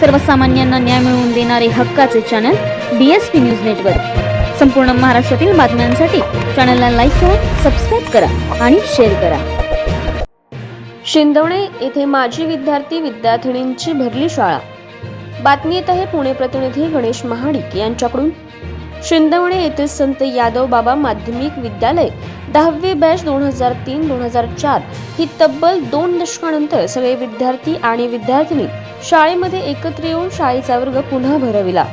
सर्वसामान्यांना न्याय मिळवून देणारे हक्काचे channel D S P news network संपूर्ण महाराष्ट्रातील बातम्यांसाठी चॅनलला लाईक करा सबस्क्राईब करा आणि शेअर करा. शिंदवणे येथे माजी विद्यार्थी विद्यार्थिनींची भरली शाळा. बातमी येत आहे पुणे प्रतिनिधी गणेश महाडिक यांच्याकडून. शिंदवणे येथील संत यादव बाबा माध्यमिक विद्यालय दहावी बॅच दोन हजार तीन दोन हजार चार. ही तब्बल दोन दशकानंतर सगळे विद्यार्थी आणि विद्यार्थिनी शाळेमध्ये एकत्र येऊन शाळेचा वर्ग पुन्हा भरविला.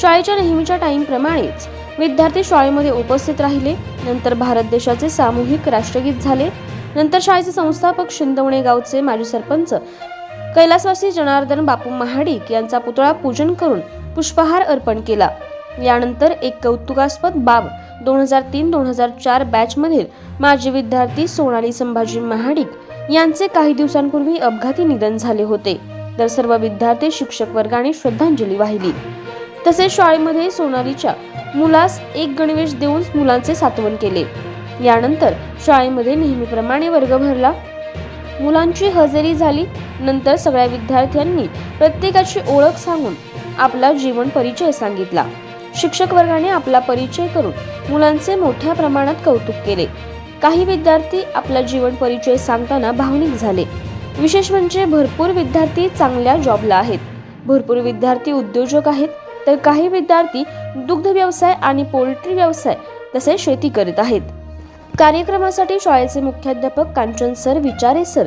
शाळेच्या नेहमीच्या टाईमप्रमाणेच विद्यार्थी शाळेमध्ये उपस्थित राहिले नंतर भारत देशाचे सामूहिक राष्ट्रगीत झाले नंतर शाळेचे संस्थापक शिंदवणे गावचे माजी सरपंच कैलासवासी जनार्दन बापू महाडिक यांचा पुतळा पूजन करून पुष्पहार अर्पण केला. यानंतर एक कौतुकास्पद बाब दोन हजार तीन दोन हजार चार बॅचमधील माजी विद्यार्थी सोनाली संभाजी महाडिक यांचे काही दिवसांपूर्वी अपघाती निधन झाले होते. तर सर्व विद्यार्थी शिक्षक वर्गाने श्रद्धांजली वाहिली. तसेच शाळेमध्ये सोनालीच्या मुलास एक गणवेश देऊन मुलांचे सातवण केले. यानंतर शाळेमध्ये नेहमीप्रमाणे वर्ग भरला. मुलांची हजेरी झाली. नंतर सगळ्या विद्यार्थ्यांनी प्रत्येकाची ओळख सांगून आपला जीवन परिचय सांगितला. शिक्षक वर्गाने आपला परिचय करून मुलांचे मोठ्या प्रमाणात कौतुक केले. काही विद्यार्थी आपला जीवन परिचय सांगताना भावनिक झाले. विशेष म्हणजे भरपूर विद्यार्थी चांगल्या जॉबला आहेत. भरपूर विद्यार्थी उद्योजक आहेत. तर काही विद्यार्थी दुग्ध व्यवसाय आणि पोल्ट्री व्यवसाय तसेच शेती करीत आहेत. कार्यक्रमासाठी शाळेचे मुख्याध्यापक Kanchan sir Vichare sir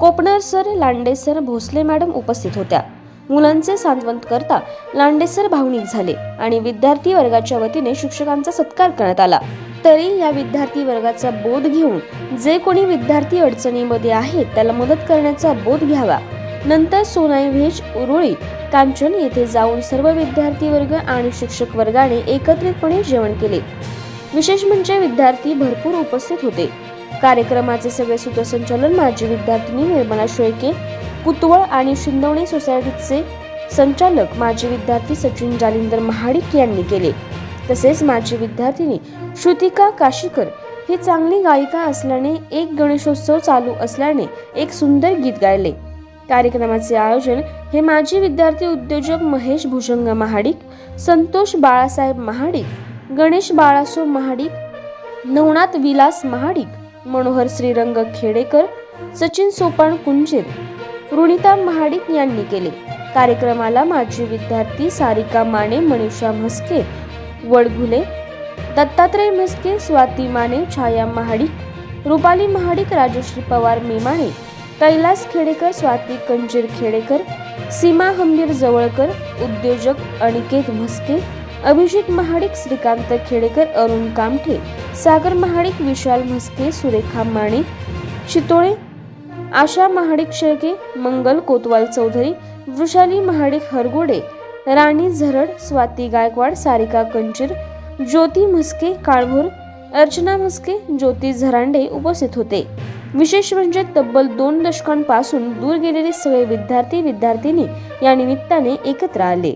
Kopanar sir Lande sir Bhosale madam उपस्थित होत्या. मुलांचे सांत्वन करता लांडेसर भावनिक झाले आणि विद्यार्थी वर्गाच्या वतीने शिक्षकांचा सत्कार करण्यात आला. तरी या विद्यार्थी वर्गाचा बोध घेऊन जे कोणी विद्यार्थी अडचणीमध्ये आहेत त्याला मदत करण्याचा बोध घ्यावा. नंतर सोनाई व्हेज उरुळी कांचन येथे जाऊन सर्व विद्यार्थी वर्ग आणि शिक्षक वर्गाने एकत्रितपणे जेवण केले. विशेष म्हणजे विद्यार्थी भरपूर उपस्थित होते. कार्यक्रमाचे सगळे सूत्रसंचालन माजी विद्यार्थिनी निर्मला शेळके कुतवळ आणि शिंदवणी सोसायटीचे संचालक माजी विद्यार्थी सचिन जालिंदर महाडिक यांनी केले. तसेच माजी विद्यार्थिनी श्रुतिका काशीकर ही चांगली गायिका असल्याने एक गणेशोत्सव चालू असल्याने एक सुंदर गीत गायले. कार्यक्रमाचे आयोजन हे माजी विद्यार्थी उद्योजक महेश भुजंग महाडिक संतोष बाळासाहेब महाडिक गणेश बाळासो महाडिक नवनाथ विलास महाडिक मनोहर श्रीरंग खेडेकर सचिन सोपान कुंजीर रुणिता महाडिक यांनी केले. कार्यक्रमाला माजी विद्यार्थी सारिका माने मनीषा म्हस्के वडघुले दत्तात्रय म्हस्के स्वाती माने छाया महाडिक रुपाली महाडिक राजश्री पवार मेमाणे कैलास खेडेकर स्वाती कंजीर खेडेकर सीमा हंबीर जवळकर उद्योजक अनिकेत म्हस्के अभिजित महाडिक श्रीकांत खेडेकर अरुण कामठे सागर महाडिक विशाल म्हस्के सुरेखा माने चितोळे आशा महाडिक शेळके मंगल कोतवाल चौधरी वृषाली महाडिक हरगोडे राणी झरड स्वाती गायकवाड सारिका कंचीर ज्योती म्हस्के काळभोर अर्चना म्हस्के ज्योती झरांडे उपस्थित होते. विशेष म्हणजे तब्बल दोन दशकांपासून दूर गेलेले सगळे विद्यार्थी विद्यार्थिनी या निमित्ताने एकत्र आले.